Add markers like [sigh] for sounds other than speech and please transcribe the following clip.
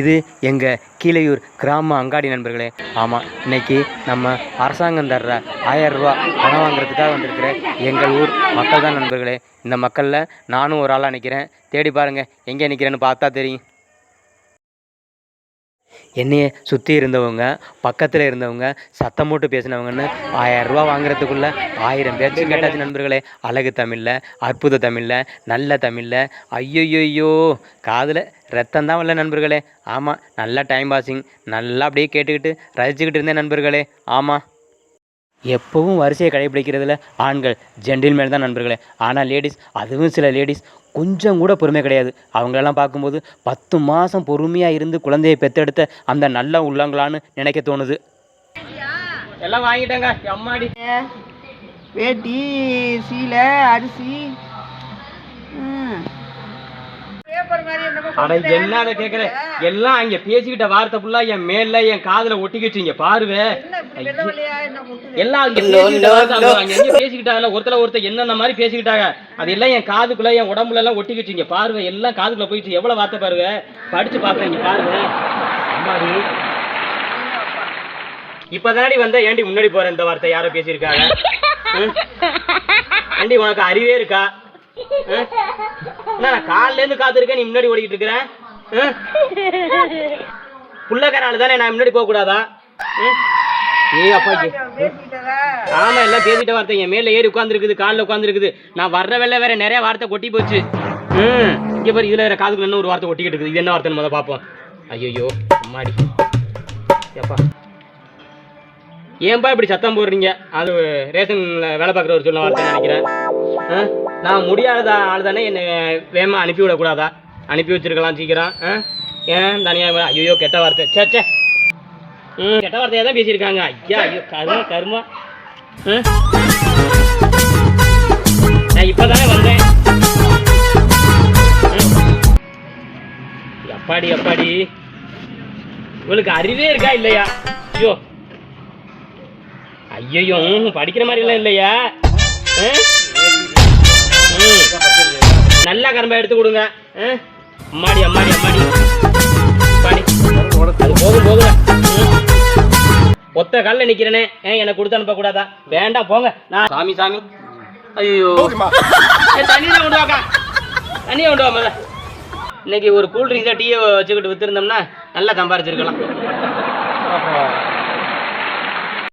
இது எங்கள் கீழையூர் கிராம அங்காடி நண்பர்களே. ஆமாம் இன்னைக்கு நம்ம அரசாங்கம் தர்ற ஆயிரம் பணம் வாங்குறதுக்காக வந்திருக்கிற எங்கள் ஊர் மக்கள் தான் நண்பர்களே. இந்த மக்களில் நானும் ஒரு ஆளாக நிற்கிறேன் தேடி பாருங்கள் எங்கே நிற்கிறேன்னு பார்த்தா தெரியும். என்னையை சுற்றி இருந்தவங்க பக்கத்தில் இருந்தவங்க சத்தம் போட்டு பேசினவங்கன்னு ஆயிரம் ரூபா வாங்குறதுக்குள்ள ஆயிரம் பேச்சு கேட்டாச்சு நண்பர்களே. அழகு தமிழில் அற்புத தமிழில் நல்ல தமிழில். ஐயோயோயோ காதில் ரத்தம் தான் வரல நண்பர்களே. ஆமாம் நல்லா டைம் பாஸிங் நல்லா அப்படியே கேட்டுக்கிட்டு ரசிச்சுக்கிட்டு இருந்தேன் நண்பர்களே. ஆமாம் எப்பவும் வரிசையை கடைபிடிக்கிறதுல ஆண்கள் ஜென்டில்மேன் தான் நண்பர்களே. ஆனால் லேடிஸ் அதுவும் சில லேடிஸ் கொஞ்சம் கூட பொறுமை கிடையாது. அவங்களெல்லாம் பார்க்கும்போது பத்து மாதம் பொறுமையாக இருந்து குழந்தையை பெற்றெடுத்த அந்த நல்ல உள்ளங்களான்னு நினைக்க தோணுது. எல்லாம் வாங்கிட்டேங்க அம்மாடி வேட்டி சீலை அரிசி. அட கொண்டு என்ன கேட்குற எல்லாம் இங்கே பேசிக்கிட்ட வார்த்தை ஃபுல்லாக என் மேல என் காதில் ஒட்டிக்கிச்சு இங்கே பாருவே? எல்லாம் அங்க பேசிக்கிட்ட வார்த்தை அங்க அங்க எங்க பேசிக்கிட்டாங்கல்ல ஒருத்தர ஒருத்தர் என்னென்ன மாதிரி பேசிக்கிட்டாங்க? அது எல்லாம் என் காதுக்குள்ள என் உடம்புல எல்லாம் ஒட்டிக்கிச்சு இங்க பாருங்க எல்லாம் காதுக்குள்ள போயிடுச்சு. எவ்வளவு வார்த்தை பாருங்க படிச்சு பாக்குறேன் இங்க பாருங்க அம்மாடி. இப்பதானடி வந்த ஏண்டி முன்னாடி போற இந்த வார்த்தை? யாரோ பேசியிருக்காங்க. [laughs] ம்? ஏண்டி உனக்கு அறிவே இருக்கா? நான் காலில இருந்து காத்திருக்கேன் நீ முன்னாடி ஓடிக்கிட்டு இருக்கிறேன் புள்ளக்காரால தானே நான் முன்னாடி போக கூடாதா ம்? அப்பா ஆமா எல்லாம் பேசிட்ட வார்த்தை என் மேல ஏறி உட்காந்துருக்குது காலில் உட்காந்துருக்குது நான் வர்ற வெள்ள வேற நிறைய வார்த்தை கொட்டி போச்சு. ம் இங்க பாரு இதுல வேற காதுக்குள்ள இன்னும் ஒரு வார்த்தை ஒட்டிக்கிட்டு இருக்குது. இது என்ன வார்த்தைன்னு முத பார்ப்போம். ஐயோ அம்மாடி. ஏப்பா. ஏன்பா இப்படி சத்தம் போடுறீங்க? அது ரேஷன்ல வேலை பார்க்குற ஒரு சொன்ன வார்த்தை நினைக்கிறேன். ஆ? நான் முடியாத ஆள் தானே என்னை வேகமாக அனுப்பி விடக்கூடாதா? அனுப்பி வச்சிருக்கலாம் சீக்கிரம். ஆ? ஏன் தனியாக ஐயோ கெட்ட வார்த்தை. சே சே ம் கெட்ட வார்த்தையாக தான் பேசியிருக்காங்க. ஐயா ஐயோ கருமா கருமா. நான் இப்போ தானே வந்தேன். எப்பாடி அப்பாடி அப்பாடி. இவளுக்கு அறிவே இருக்கா இல்லையா? ஐயோ. ஐயோ படிக்கிற மாதிரிலாம் இல்லையா? கரும்பா எடுத்து கொடுங்க? அம்மாடி அம்மாடி அம்மாடி. அம்மாடி. அது போதும் போதுங்க ம். ஒத்த காலில் நிக்கிறேனே. ஏன் எனக்கு கொடுத்து அனுப்ப கூடாதா? வேண்டாம் போங்க. நான் சாமி சாமி. ஐயோ. தண்ணி தான் கொண்டு வாக்கா. தண்ணியை கொண்டு வா முதல்ல. இன்னைக்கு ஒரு கூல் ட்ரிங்க்ஸாக டீயை வச்சுக்கிட்டு வித்துருந்தோம்னா நல்லா சம்பாரிச்சிருக்கலாம்.